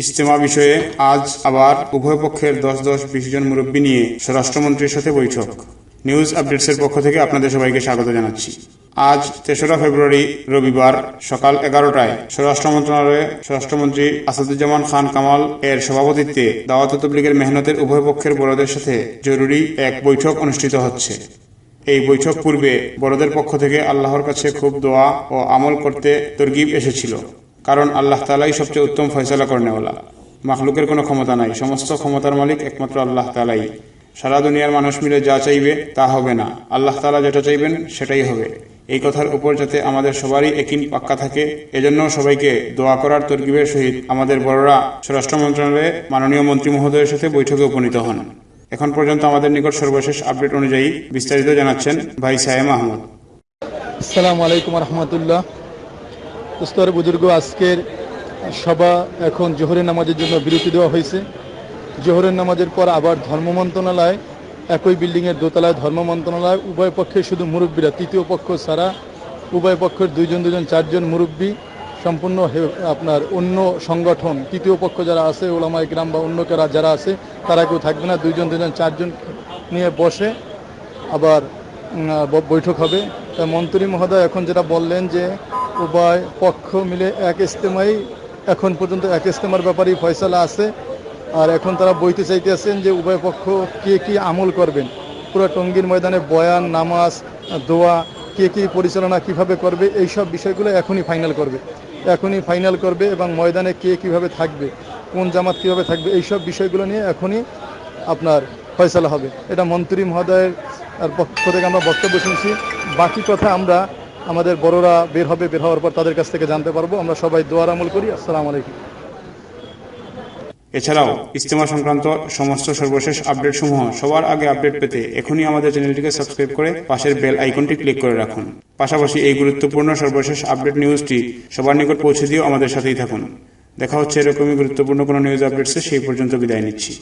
ইজতেমা বিষয়ে আজ আবার উভয় পক্ষের দশ দশ বিশ জন মুরব্বী নিয়ে স্বরাষ্ট্রমন্ত্রীর সাথে বৈঠক। নিউজ আপডেটসের পক্ষ থেকে আপনাদের সবাইকে স্বাগত জানাচ্ছি। আজ তেসরা ফেব্রুয়ারি রবিবার সকাল এগারোটায় স্বরাষ্ট্র মন্ত্রণালয়ে স্বরাষ্ট্রমন্ত্রী আসাদুজ্জামান খান কামাল এর সভাপতিত্বে দাওয়াত তবলিগের মেহনতের উভয় পক্ষের বড়দের সাথে জরুরি এক বৈঠক অনুষ্ঠিত হচ্ছে। এই বৈঠক পূর্বে বড়দের পক্ষ থেকে আল্লাহর কাছে খুব দোয়া ও আমল করতে তরগিব এসেছিল। কারণ আল্লাহ তালাই সবচেয়ে উত্তম ফয়সলা করেনেওয়ালা। মাখলুকের কোনো ক্ষমতা নাই, সমস্ত ক্ষমতার মালিক একমাত্র আল্লাহ তালাই সারা দুনিয়ার মানুষ মিলে যা চাইবে, তা হবে না। আল্লাহ তালা যেটা চাইবেন, সেটাই হবে। এই কথার উপর যাতে আমাদের সবারই একিন পাক্কা থাকে, এজন্য সবাইকে দোয়া করার তরকিবের সহিত আমাদের বড়রা স্বরাষ্ট্র মন্ত্রণালয়ে মাননীয় মন্ত্রী মহোদয়ের সাথে বৈঠকে উপনীত হন। এখন পর্যন্ত আমাদের নিকট সর্বশেষ আপডেট অনুযায়ী বিস্তারিত জানাচ্ছেন ভাই সায়েম আহমদ। আসসালামু আলাইকুম রহমতুল্লাহ। উস্তর বুজুর্গ আজকের সভা এখন জোহরের নামাজের জন্য বিরতি দেওয়া হয়েছে। জোহরের নামাজের পর আবার ধর্ম মন্ত্রণালয়, একই বিল্ডিংয়ের দোতলায় ধর্ম মন্ত্রণালয়, উভয় পক্ষে শুধু মুরব্বীরা, তৃতীয় পক্ষ ছাড়া উভয় পক্ষের দুইজন দুজন চারজন মুরব্বী, সম্পূর্ণ আপনার অন্য সংগঠন, তৃতীয় পক্ষ যারা আছে ওলামাই গ্রাম বা অন্য কারা যারা আছে, তারা কেউ থাকবে না, দুইজন দুজন চারজন নিয়ে বসে আবার বৈঠক হবে। মন্ত্রী মহোদয় এখন যেটা বললেন যে উভয় পক্ষ মিলে এক ইস্তেমাই এখন পর্যন্ত এক ইস্তেমার ব্যাপারেই ফয়সালা আছে। আর এখন তারা বইতে চাইতে চাইতেছেন যে উভয় পক্ষ কে কি আমল করবেন। পুরো টঙ্গীর ময়দানে বয়ান, নামাজ, দোয়া, কে কি পরিচালনা কীভাবে করবে এই সব বিষয়গুলো এখনই ফাইনাল করবে। এখনই ফাইনাল করবে এবং ময়দানে কে কীভাবে থাকবে, কোন জামাত কীভাবে থাকবে এই সব বিষয়গুলো নিয়ে এখনই আপনার ফয়সালা হবে। এটা মন্ত্রী মহোদয়ের পক্ষ থেকে আমরা বক্তব্য শুনছি। বাকি কথা আমরা আমাদের বড়রা বের হবে, বের হওয়ার পর তাদের কাছ থেকে জানতে পারব। আমরা সবাই দোয়ার আমল করি। আসসালাম আলাইকুম। এছাড়াও ইজতেমা সংক্রান্ত সমস্ত সর্বশেষ আপডেট সমূহ সবার আগে আপডেট পেতে এখনই আমাদের চ্যানেলটিকে সাবস্ক্রাইব করে পাশের বেল আইকনটি ক্লিক করে রাখুন। পাশাপাশি এই গুরুত্বপূর্ণ সর্বশেষ আপডেট নিউজটি সবার নিকট পৌঁছে দিয়েও আমাদের সাথেই থাকুন। দেখা হচ্ছে এরকমই গুরুত্বপূর্ণ কোনো নিউজ আপডেটসে সেই পর্যন্ত বিদায় নিচ্ছি।